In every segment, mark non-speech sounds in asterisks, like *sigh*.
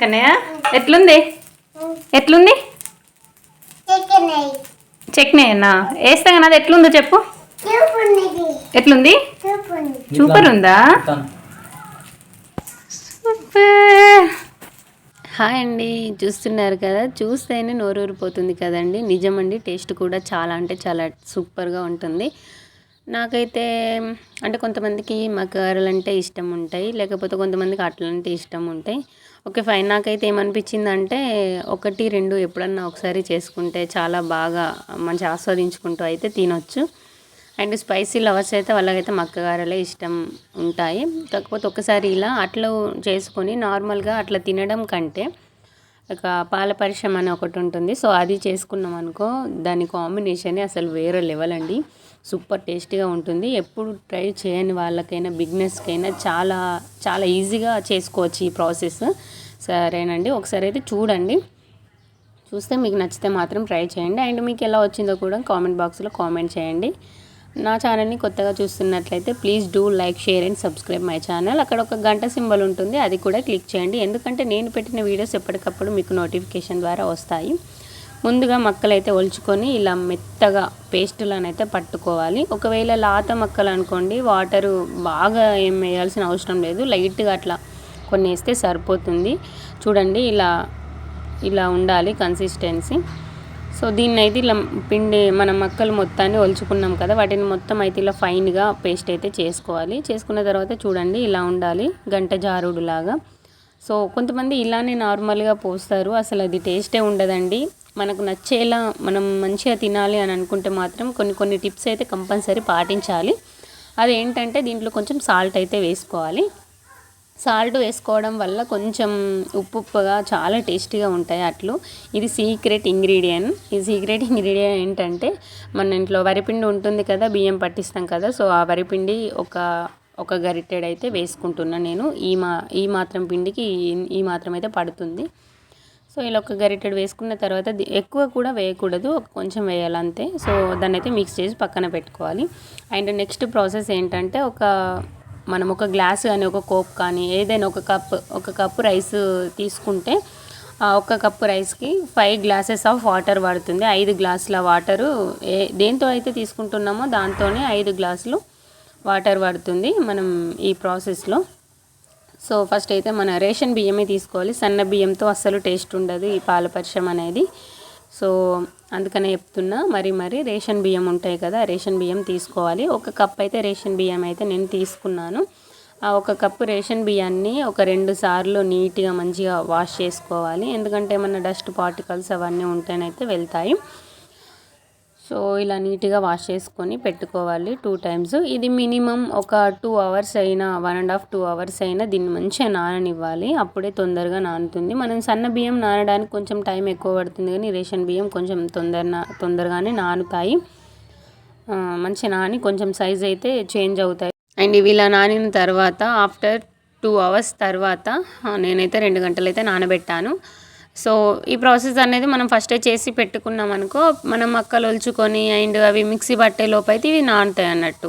కన్నయ్య? ఎట్లుంది? ఎట్లుంది? చట్నీ అన్నా వేస్తా కానీ అది ఎట్లుందో చెప్పు. ఎట్లుంది? సూపర్ ఉందా సూపర్. హాయ్ అండి. చూస్తున్నారు కదా? చూస్తేనే నోరూరిపోతుంది కదండి. నిజమండి టేస్ట్ కూడా చాలా అంటే చాలా సూపర్గా ఉంటుంది. నాకైతే అంటే కొంతమందికి మకారాలు అంటే ఇష్టం ఉంటాయి. లేకపోతే కొంతమందికి అట్లంటే ఇష్టం ఉంటాయి. Okay fine. నాకైతే ఏమనిపించింది అంటే ఒకటి రెండు ఎప్పుడన్నా ఒకసారి చేసుకుంటే చాలా బాగా మంచి ఆస్వాదించుకుంటూ అయితే తినొచ్చు. అండ్ స్పైసీ లవర్స్ అయితే వాళ్ళకైతే మక్కగారలే ఇష్టం ఉంటాయి. కాకపోతే ఒకసారి ఇలా అట్లా చేసుకొని నార్మల్గా అట్లా తినడం కంటే ఒక పాల పరిశ్రమ అని ఒకటి ఉంటుంది. సో అది చేసుకున్నాం అనుకో దాని కాంబినేషన్ అసలు వేరే లెవెల్ అండి. సూపర్ టేస్టీగా ఉంటుంది. ఎప్పుడు ట్రై చేయని వాళ్ళకైనా బిగ్నెస్కైనా చాలా చాలా ఈజీగా చేసుకోవచ్చు ఈ ప్రాసెస్ సరేనండి. ఒకసారి అయితే చూడండి. చూస్తే మీకు నచ్చితే మాత్రం ట్రై చేయండి. అండ్ మీకు ఎలా వచ్చిందో కూడా కామెంట్ బాక్స్లో కామెంట్ చేయండి. నా ఛానల్ని కొత్తగా చూస్తున్నట్లయితే please do like share and subscribe my channel అక్కడ ఒక గంట సింబల్ ఉంటుంది అది కూడా క్లిక్ చేయండి. ఎందుకంటే నేను పెట్టిన వీడియోస్ ఎప్పటికప్పుడు మీకు నోటిఫికేషన్ ద్వారా వస్తాయి. ముందుగా మక్కలైతే ఒలుచుకొని ఇలా మెత్తగా పేస్టులనైతే పట్టుకోవాలి. ఒకవేళ లాత మక్కలు అనుకోండి వాటరు బాగా ఏం వేయాల్సిన అవసరం లేదు. లైట్గా అట్లా కొన్ని వేస్తే సరిపోతుంది. చూడండి ఇలా ఇలా ఉండాలి కన్సిస్టెన్సీ సో దీన్ని అయితే ఇలా పిండి మన మక్కలు మొత్తాన్ని ఒలుచుకున్నాం కదా వాటిని మొత్తం అయితే ఇలా ఫైన్గా పేస్ట్ అయితే చేసుకోవాలి. చేసుకున్న తర్వాత చూడండి ఇలా ఉండాలి గంట జారుడు లాగా సో కొంతమంది ఇలానే నార్మల్గా పోస్తారు అసలు అది టేస్టే ఉండదండి. మనకు నచ్చేలా మనం మంచిగా తినాలి అని అనుకుంటే మాత్రం కొన్ని కొన్ని టిప్స్ అయితే కంపల్సరీ పాటించాలి. అదేంటంటే దీంట్లో కొంచెం సాల్ట్ అయితే వేసుకోవాలి. సాల్ట్ వేసుకోవడం వల్ల కొంచెం ఉప్పు ఉప్పుగా చాలా టేస్టీగా ఉంటాయి అట్లు. ఇది సీక్రెట్ ఇంగ్రీడియంట్. ఈ సీక్రెట్ ఇంగ్రీడియంట్ ఏంటంటే మన ఇంట్లో వరిపిండి ఉంటుంది కదా బియ్యం పట్టిస్తాం కదా సో ఆ వరిపిండి ఒక ఒక గరిటెడ్ అయితే వేసుకుంటున్నాను నేను. ఈ మా ఈ మాత్రం పిండికి ఈ- మాత్రం అయితే పడుతుంది. సో ఇలా ఒక గరిటెడు వేసుకున్న తర్వాత ఎక్కువ కూడా వేయకూడదు. ఒక కొంచెం వేయాలి అంతే సో దాన్ని అయితే మిక్స్ చేసి పక్కన పెట్టుకోవాలి. అండ్ నెక్స్ట్ ప్రాసెస్ ఏంటంటే ఒక మనం ఒక గ్లాస్ కానీ ఒక కోప్ కానీ ఏదైనా ఒక కప్ ఒక కప్పు రైస్ తీసుకుంటే ఒక కప్పు రైస్కి ఫైవ్ గ్లాసెస్ ఆఫ్ వాటర్ పడుతుంది ఐదు గ్లాసుల వాటరు ఏ దేంతో అయితే తీసుకుంటున్నామో దాంతోనే ఐదు గ్లాసులు వాటర్ పడుతుంది మనం ఈ ప్రాసెస్లో. సో ఫస్ట్ అయితే మన రేషన్ బియ్యమే తీసుకోవాలి. సన్న బియ్యంతో అస్సలు టేస్ట్ ఉండదు ఈ పాల అనేది. సో అందుకనే చెప్తున్నా మరి మరి రేషన్ బియ్యం ఉంటాయి కదా రేషన్ బియ్యం తీసుకోవాలి. ఒక కప్ అయితే రేషన్ బియ్యం అయితే నేను తీసుకున్నాను. ఆ ఒక కప్పు రేషన్ బియ్యాన్ని ఒక రెండు సార్లు నీట్గా మంచిగా వాష్ చేసుకోవాలి. ఎందుకంటే ఏమన్నా డస్ట్ పార్టికల్స్ అవన్నీ ఉంటేనైతే వెళ్తాయి. సో ఇలా నీట్గా వాష్ చేసుకొని పెట్టుకోవాలి టూ టైమ్స్. ఇది మినిమం ఒక టూ అవర్స్ అయినా one and half two hours అయినా దీన్ని మంచిగా నాననివ్వాలి. అప్పుడే తొందరగా నానుతుంది. మనం సన్న బియ్యం నానడానికి కొంచెం టైం ఎక్కువ పడుతుంది కానీ రేషన్ బియ్యం కొంచెం తొందర తొందరగానే నానుతాయి. మంచిగా నాని కొంచెం సైజ్ అయితే చేంజ్ అవుతాయి. అండ్ ఇవి ఇలా నానిన తర్వాత ఆఫ్టర్ టూ అవర్స్ తర్వాత నేనైతే రెండు గంటలు అయితే నానబెట్టాను. సో ఈ ప్రాసెస్ అనేది మనం ఫస్టే చేసి పెట్టుకున్నాం అనుకో మనం మక్కలు ఒలుచుకొని అండ్ అవి మిక్సీ పట్టే లోపు అయితే ఇవి నానుతాయి అన్నట్టు.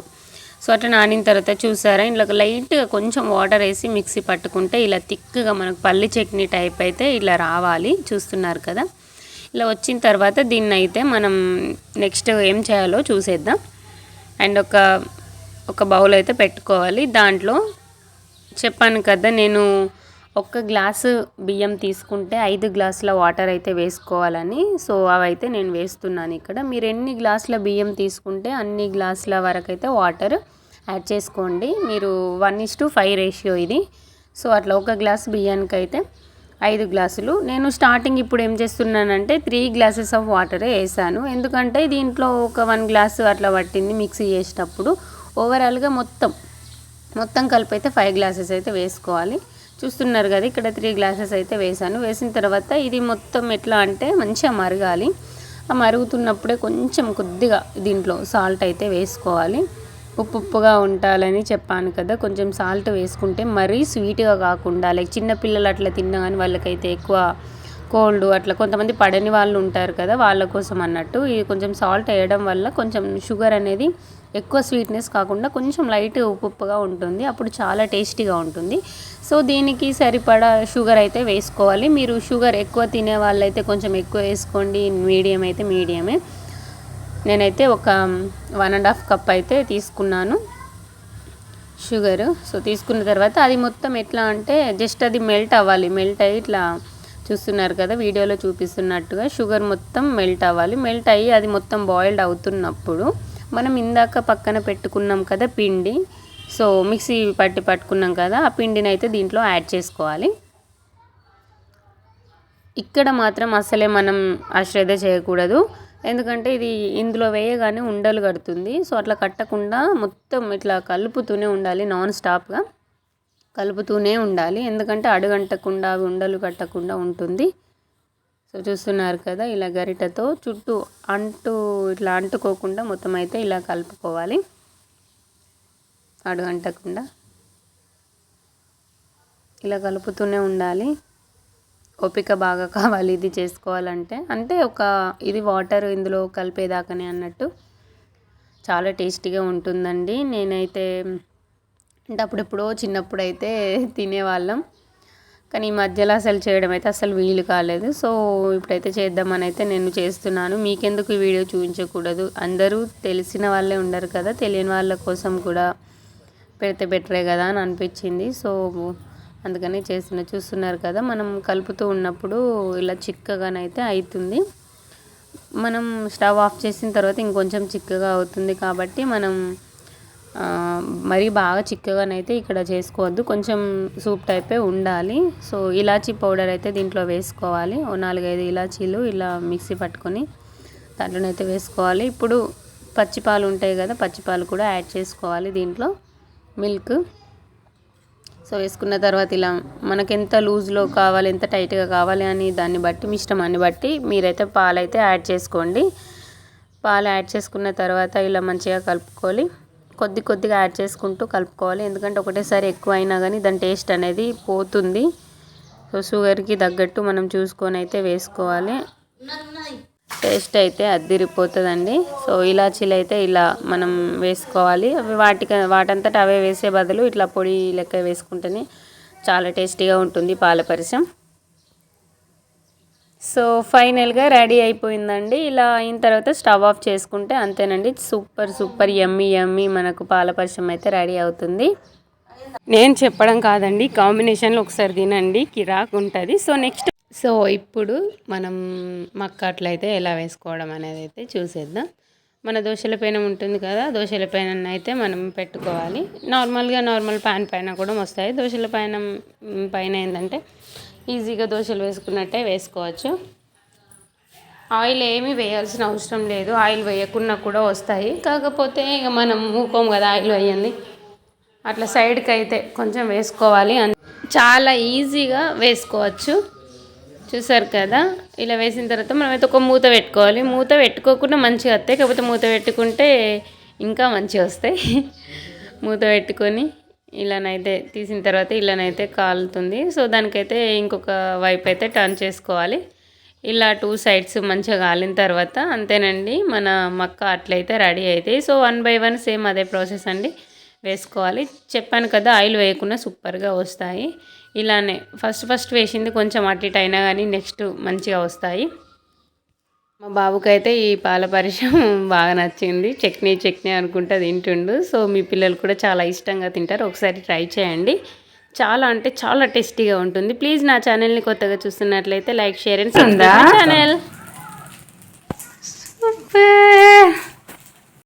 సో అట్లా నానిన తర్వాత చూసారా ఇంట్లో లైట్గా కొంచెం వాటర్ వేసి మిక్సీ పట్టుకుంటే ఇలా థిక్గా మనకు పల్లి చట్నీ టైప్ అయితే ఇలా రావాలి చూస్తున్నారు కదా. ఇలా వచ్చిన తర్వాత దీన్ని అయితే మనం నెక్స్ట్ ఏం చేయాలో చూసేద్దాం. అండ్ ఒక ఒక బౌల్ అయితే పెట్టుకోవాలి. దాంట్లో చెప్పాను కదా నేను ఒక్క గ్లాసు బియ్యం తీసుకుంటే ఐదు గ్లాసుల వాటర్ అయితే వేసుకోవాలని. సో అవైతే నేను వేస్తున్నాను ఇక్కడ. మీరు ఎన్ని గ్లాసుల బియ్యం తీసుకుంటే అన్ని గ్లాసుల వరకు అయితే వాటర్ యాడ్ చేసుకోండి. మీరు one is to five ratio ఇది. సో అట్లా ఒక గ్లాస్ బియ్యానికి అయితే ఐదు గ్లాసులు. నేను స్టార్టింగ్ ఇప్పుడు ఏం చేస్తున్నానంటే త్రీ గ్లాసెస్ ఆఫ్ వాటరే వేసాను. ఎందుకంటే దీంట్లో ఒక వన్ గ్లాసు అట్లా పట్టింది మిక్సీ చేసేటప్పుడు. ఓవరాల్గా మొత్తం మొత్తం కలిపి అయితే ఫైవ్ గ్లాసెస్ అయితే వేసుకోవాలి. చూస్తున్నారు కదా ఇక్కడ త్రీ గ్లాసెస్ అయితే వేసాను వేసిన తర్వాత ఇది మొత్తం ఎట్లా అంటే మంచిగా మరగాలి. ఆ మరుగుతున్నప్పుడే కొంచెం కొద్దిగా దీంట్లో సాల్ట్ అయితే వేసుకోవాలి. ఉప్పు ఉప్పుగా ఉండాలని చెప్పాను కదా కొంచెం సాల్ట్ వేసుకుంటే మరీ స్వీట్గా కాకుండా లైక్ చిన్నపిల్లలు అట్లా తిన్నా కానీ వాళ్ళకైతే ఎక్కువ కోల్డ్ అట్లా కొంతమంది పడని వాళ్ళు ఉంటారు కదా వాళ్ళ కోసం అన్నట్టు ఇది కొంచెం సాల్ట్ వేయడం వల్ల కొంచెం షుగర్ అనేది ఎక్కువ స్వీట్నెస్ కాకుండా కొంచెం లైట్ ఉప్పుగా ఉంటుంది. అప్పుడు చాలా టేస్టీగా ఉంటుంది. సో దీనికి సరిపడా షుగర్ అయితే వేసుకోవాలి. మీరు షుగర్ ఎక్కువ తినే వాళ్ళైతే కొంచెం ఎక్కువ వేసుకోండి. మీడియం అయితే మీడియమే. నేనైతే ఒక వన్ అండ్ హాఫ్ కప్ అయితే తీసుకున్నాను షుగరు సో తీసుకున్న తర్వాత అది మొత్తం ఎట్లా అంటే జస్ట్ అది మెల్ట్ అవ్వాలి. మెల్ట్ అయ్యి ఇట్లా చూస్తున్నారు కదా వీడియోలో చూపిస్తున్నట్టుగా షుగర్ మొత్తం మెల్ట్ అవ్వాలి. మెల్ట్ అయ్యి అది మొత్తం బాయిల్డ్ అవుతున్నప్పుడు మనం ఇందాక పక్కన పెట్టుకున్నాం కదా పిండి. సో మిక్సీ పట్టి పట్టుకున్నాం కదా ఆ పిండిని అయితే దీంట్లో యాడ్ చేసుకోవాలి. ఇక్కడ మాత్రం అసలే మనం అశ్రద్ధ చేయకూడదు. ఎందుకంటే ఇది ఇందులో వేయగానే ఉండలు కడుతుంది. సో అట్లా కట్టకుండా మొత్తం ఇట్లా కలుపుతూనే ఉండాలి నాన్ స్టాప్గా. కలుపుతూనే ఉండాలి. ఎందుకంటే అడుగంటకుండా ఉండలు కట్టకుండా ఉంటుంది. సో చూస్తున్నారు కదా ఇలా గరిటతో చుట్టూ అంటు ఇట్లా అంటుకోకుండా మొత్తం అయితే ఇలా కలుపుకోవాలి. అడుగంటకుండా ఇలా కలుపుతూనే ఉండాలి. ఓపిక బాగా కావాలి ఇది చేసుకోవాలంటే. అంటే ఒక ఇది వాటర్ ఇందులో కలిపేదాకనే అన్నట్టు. చాలా టేస్టీగా ఉంటుందండి. నేనైతే అంటే అప్పుడెప్పుడో చిన్నప్పుడు అయితే తినేవాళ్ళం. కానీ ఈ మధ్యలో అసలు చేయడం అయితే అసలు వీలు కాలేదు. సో ఇప్పుడైతే చేద్దామని అయితే నేను చేస్తున్నాను. మీకెందుకు ఈ వీడియో చూపించకూడదు? అందరూ తెలిసిన వాళ్ళే ఉండరు కదా. తెలియని వాళ్ళ కోసం కూడా పెడితే బెటరే కదా అని అనిపించింది. సో అందుకని చేస్తున్న చూస్తున్నారు కదా. మనం కలుపుతూ ఉన్నప్పుడు ఇలా చిక్కగానైతే అవుతుంది మనం స్టవ్ ఆఫ్ చేసిన తర్వాత ఇంకొంచెం చిక్కగా అవుతుంది కాబట్టి మనం మరీ బాగా చిక్కగానైతే ఇక్కడ చేసుకోవద్దు. కొంచెం సూప్ టైపే ఉండాలి. సో ఇలాచీ పౌడర్ అయితే దీంట్లో వేసుకోవాలి. ఓ నాలుగైదు ఇలాచీలు ఇలా మిక్సీ పట్టుకొని దాంట్లోనైతే వేసుకోవాలి. ఇప్పుడు పచ్చిపాలు ఉంటాయి కదా పచ్చిపాలు కూడా యాడ్ చేసుకోవాలి దీంట్లో. మిల్క్. సో వేసుకున్న తర్వాత ఇలా మనకి ఎంత లూజ్లో కావాలి ఎంత టైట్గా కావాలి అని దాన్ని బట్టి మీ ఇష్టమాన్ని బట్టి మీరైతే పాలైతే యాడ్ చేసుకోండి. పాలు యాడ్ చేసుకున్న తర్వాత ఇలా మంచిగా కలుపుకోవాలి. కొద్ది కొద్దిగా యాడ్ చేసుకుంటూ కలుపుకోవాలి. ఎందుకంటే ఒకటేసారి ఎక్కువ అయినా కానీ దాని టేస్ట్ అనేది పోతుంది. సో షుగర్కి తగ్గట్టు మనం చూసుకొని అయితే వేసుకోవాలి. టేస్ట్ అయితే అద్దిరిపోతుందండి. సో ఇలాచీలు అయితే ఇలా మనం వేసుకోవాలి. అవి వాటికి వాటంతటా అవే వేసే బదులు ఇట్లా పొడి లెక్క వేసుకుంటేనే చాలా టేస్టీగా ఉంటుంది పాల పరిచయం సో ఫైనల్గా రెడీ అయిపోయిందండి. ఇలా అయిన తర్వాత స్టవ్ ఆఫ్ చేసుకుంటే అంతేనండి. సూపర్ సూపర్ ఎమ్మి ఎమ్మి మనకు పాల అయితే రెడీ అవుతుంది. నేను చెప్పడం కాదండి కాంబినేషన్లో ఒకసారి తినండి కిరాక్ ఉంటుంది. సో నెక్స్ట్ సో ఇప్పుడు మనం మక్కట్లయితే ఎలా వేసుకోవడం అనేది అయితే చూసేద్దాం. మన దోశల పైన ఉంటుంది కదా దోశల పైన అయితే మనం పెట్టుకోవాలి. నార్మల్గా నార్మల్ ప్యాన్ పైన కూడా వస్తాయి. దోశల పైన పైన ఏంటంటే ఈజీగా దోశలు వేసుకున్నట్టే వేసుకోవచ్చు. ఆయిల్ ఏమీ వేయాల్సిన అవసరం లేదు. ఆయిల్ వేయకుండా కూడా వస్తాయి. కాకపోతే ఇక మనం ఊకోం కదా ఆయిల్ వేయండి. అట్లా సైడ్కి అయితే కొంచెం వేసుకోవాలి చాలా ఈజీగా వేసుకోవచ్చు. చూసారు కదా? ఇలా వేసిన తర్వాత మనమైతే ఒక మూత పెట్టుకోవాలి. మూత పెట్టుకోకుండా మంచిగా వస్తాయి. కాకపోతే మూత పెట్టుకుంటే ఇంకా మంచిగా వస్తాయి. *laughs* మూత పెట్టుకొని ఇలానైతే తీసిన తర్వాత ఇలానైతే కాలుతుంది. సో దానికైతే ఇంకొక వైపు అయితే టర్న్ చేసుకోవాలి. ఇలా టూ సైడ్స్ మంచిగా కాలిన తర్వాత అంతేనండి మన మక్క అట్లయితే రెడీ అవుతాయి so one by one same అదే ప్రాసెస్ అండి వేసుకోవాలి. చెప్పాను కదా ఆయిల్ వేయకుండా సూపర్గా వస్తాయి. ఇలానే ఫస్ట్ ఫస్ట్ వేసింది కొంచెం అటు ఇటు అయినా కానీ నెక్స్ట్ మంచిగా వస్తాయి. మా బాబుకైతే ఈ పాల పరిచయం *laughs* బాగా నచ్చింది. చట్నీ చట్నీ అనుకుంటే తింటుండు. సో మీ పిల్లలు కూడా చాలా ఇష్టంగా తింటారు. ఒకసారి ట్రై చేయండి. చాలా అంటే చాలా టేస్టీగా ఉంటుంది. ప్లీజ్ నా ఛానల్ని కొత్తగా చూస్తున్నట్లయితే like share and subscribe channel. Super!